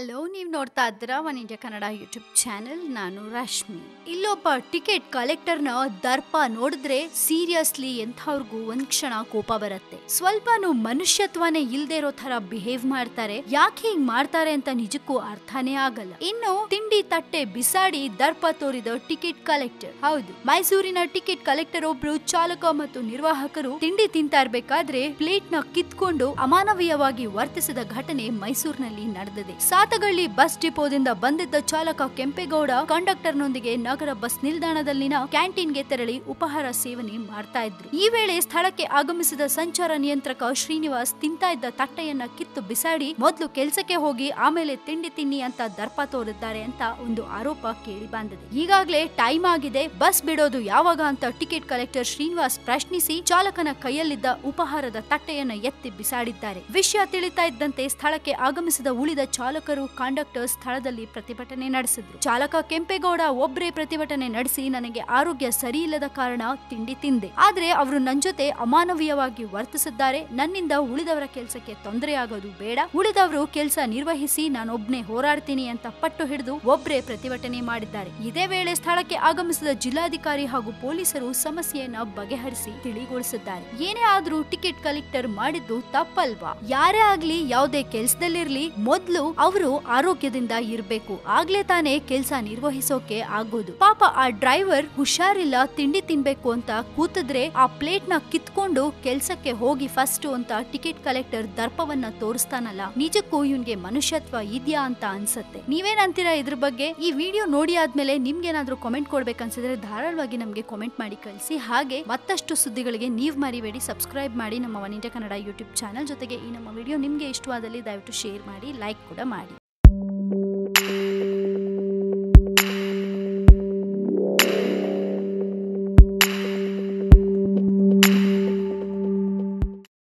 Hello ನೀವು ನೋಡ್ತಾ ಇದ್ದೀರಾ one India Kannada YouTube channel. ನಾನು ರಶ್ಮಿ. ಇಲ್ಲೊಬ್ಬ ಟಿಕೆಟ್ ಕಲೆಕ್ಟರ್ನ ದರ್ಪ ನೋಡಿದ್ರೆ ಸೀರಿಯಸ್ಲಿ ಎಂಥವ್ರಿಗೂ ಒಂದ್ ಕ್ಷಣ ಕೋಪ ಬರುತ್ತೆ. ಸ್ವಲ್ಪನೂ ಮನುಷ್ಯತ್ವನೇ ಇಲ್ದೆ ಇರೋ ತರ ಬಿಹೇವ್ ಮಾಡ್ತಾರೆ. ಯಾಕೆ ಹಿಂಗ್ ಮಾಡ್ತಾರೆ ಅಂತ ನಿಜಕ್ಕೂ ಅರ್ಥನೇ ಆಗಲ್ಲ. ಇನ್ನು ತಿಂಡಿ ತಟ್ಟೆ ಬಿಸಾಡಿ ದರ್ಪ ತೋರಿದ ಟಿಕೆಟ್ ಕಲೆಕ್ಟರ್. ಹೌದು, ಮೈಸೂರಿನ ಟಿಕೆಟ್ ಕಲೆಕ್ಟರ್ ಒಬ್ರು ಚಾಲಕ ಮತ್ತು ನಿರ್ವಾಹಕರು ತಿಂಡಿ ತಿಂತಾ ಇರ್ಬೇಕಾದ್ರೆ ಪ್ಲೇಟ್ನ ಕಿತ್ಕೊಂಡು ಅಮಾನವೀಯವಾಗಿ ವರ್ತಿಸಿದ ಘಟನೆ ಮೈಸೂರಿನಲ್ಲಿ ನಡೆದಿದೆ. ಸಾತಗಳ್ಳಿ ಬಸ್ ಡಿಪೋದಿಂದ ಬಂದಿದ್ದ ಚಾಲಕ ಕೆಂಪೇಗೌಡ ಕಂಡಕ್ಟರ್ನೊಂದಿಗೆ ನಗರ ಬಸ್ ನಿಲ್ದಾಣದಲ್ಲಿನ ಕ್ಯಾಂಟೀನ್ಗೆ ತೆರಳಿ ಉಪಹಾರ ಸೇವನೆ ಮಾಡ್ತಾ ಇದ್ರು. ಈ ವೇಳೆ ಸ್ಥಳಕ್ಕೆ ಆಗಮಿಸಿದ ಸಂಚಾರ ನಿಯಂತ್ರಕ ಶ್ರೀನಿವಾಸ್ ತಿಂತಾ ಇದ್ದ ತಟ್ಟೆಯನ್ನ ಕಿತ್ತು ಬಿಸಾಡಿ ಮೊದಲು ಕೆಲಸಕ್ಕೆ ಹೋಗಿ ಆಮೇಲೆ ತಿಂಡಿ ತಿನ್ನಿ ಅಂತ ದರ್ಪ ತೋರಿದ್ದಾರೆ ಅಂತ ಒಂದು ಆರೋಪ ಕೇಳಿ ಬಂದಿದೆ. ಈಗಾಗಲೇ ಟೈಮ್ ಆಗಿದೆ, ಬಸ್ ಬಿಡೋದು ಯಾವಾಗ ಅಂತ ಟಿಕೆಟ್ ಕಲೆಕ್ಟರ್ ಶ್ರೀನಿವಾಸ್ ಪ್ರಶ್ನಿಸಿ ಚಾಲಕನ ಕೈಯಲ್ಲಿದ್ದ ಉಪಹಾರದ ತಟ್ಟೆಯನ್ನ ಎತ್ತಿ ಬಿಸಾಡಿದ್ದಾರೆ. ವಿಷಯ ತಿಳಿತಾ ಇದ್ದಂತೆ ಸ್ಥಳಕ್ಕೆ ಆಗಮಿಸಿದ ಉಳಿದ ಚಾಲಕರು ಕಂಡಕ್ಟರ್ ಸ್ಥಳದಲ್ಲಿ ಪ್ರತಿಭಟನೆ ನಡೆಸಿದ್ರು. ಚಾಲಕ ಕೆಂಪೇಗೌಡ ಒಬ್ಬರೇ ಪ್ರತಿಭಟನೆ ನಡೆಸಿ ನನಗೆ ಆರೋಗ್ಯ ಸರಿ ಕಾರಣ ತಿಂಡಿ ತಿಂದೆ. ಆದ್ರೆ ಅವರು ನನ್ ಜೊತೆ ಅಮಾನವೀಯವಾಗಿ ವರ್ತಿಸಿದ್ದಾರೆ. ನನ್ನಿಂದ ಉಳಿದವರ ಕೆಲಸಕ್ಕೆ ತೊಂದರೆ ಬೇಡ. ಉಳಿದವರು ಕೆಲಸ ನಿರ್ವಹಿಸಿ ನಾನೊಬ್ನೇ ಹೋರಾಡ್ತೀನಿ ಅಂತ ಪಟ್ಟು ಹಿಡಿದು ಒಬ್ಬರೇ ಪ್ರತಿಭಟನೆ ಮಾಡಿದ್ದಾರೆ. ಇದೇ ವೇಳೆ ಸ್ಥಳಕ್ಕೆ ಆಗಮಿಸಿದ ಜಿಲ್ಲಾಧಿಕಾರಿ ಹಾಗೂ ಪೊಲೀಸರು ಸಮಸ್ಯೆಯನ್ನ ಬಗೆಹರಿಸಿ ತಿಳಿಗೊಳಿಸಿದ್ದಾರೆ. ಏನೇ ಆದ್ರೂ ಟಿಕೆಟ್ ಕಲೆಕ್ಟರ್ ಮಾಡಿದ್ದು ತಪ್ಪಲ್ವಾ? ಯಾರೇ ಆಗ್ಲಿ, ಯಾವುದೇ ಕೆಲಸದಲ್ಲಿರ್ಲಿ, ಮೊದ್ಲು ಅವರು ಆರೋಗ್ಯದಿಂದ ಇರಬೇಕು. ಆಗ್ಲೇ ತಾನೇ ಕೆಲಸ ನಿರ್ವಹಿಸೋಕೆ ಆಗೋದು. ಪಾಪ ಆ ಡ್ರೈವರ್ ಹುಷಾರಿಲ್ಲ, ತಿಂಡಿ ತಿನ್ಬೇಕು ಅಂತ ಕೂತಿದ್ರೆ ಆ ಪ್ಲೇಟ್ನ ಕಿತ್ಕೊಂಡು ಕೆಲ್ಸಕ್ಕೆ ಹೋಗಿ ಫಸ್ಟ್ ಅಂತ ಟಿಕೆಟ್ ಕಲೆಕ್ಟರ್ ದರ್ಪವನ್ನ ತೋರಿಸ್ತಾನಲ್ಲ, ನಿಜಕ್ಕೂ ಇವನ್ಗೆ ಮನುಷ್ಯತ್ವ ಇದೆಯಾ ಅಂತ ಅನ್ಸತ್ತೆ. ನೀವೇನಂತೀರಾ ಇದ್ರ ಬಗ್ಗೆ? ಈ ವಿಡಿಯೋ ನೋಡಿ ಆದ್ಮೇಲೆ ನಿಮ್ಗೇನಾದ್ರೂ ಕಾಮೆಂಟ್ ಕೊಡ್ಬೇಕನ್ಸಿದ್ರೆ ಧಾರಾಳವಾಗಿ ನಮ್ಗೆ ಕಾಮೆಂಟ್ ಮಾಡಿ ಕಳಿಸಿ. ಹಾಗೆ ಮತ್ತಷ್ಟು ಸುದ್ದಿಗಳಿಗೆ ನೀವು ಮರಿಬೇಡಿ. ಸಬ್ಸ್ಕ್ರೈಬ್ ಮಾಡಿ ನಮ್ಮ ಒನ್ ಕನ್ನಡ ಯೂಟ್ಯೂಬ್ ಚಾನಲ್ ಜೊತೆಗೆ ಈ ನಮ್ಮ ವಿಡಿಯೋ ನಿಮ್ಗೆ ಇಷ್ಟವಾದಲ್ಲಿ ದಯವಿಟ್ಟು ಶೇರ್ ಮಾಡಿ ಲೈಕ್ ಕೂಡ ಮಾಡಿ.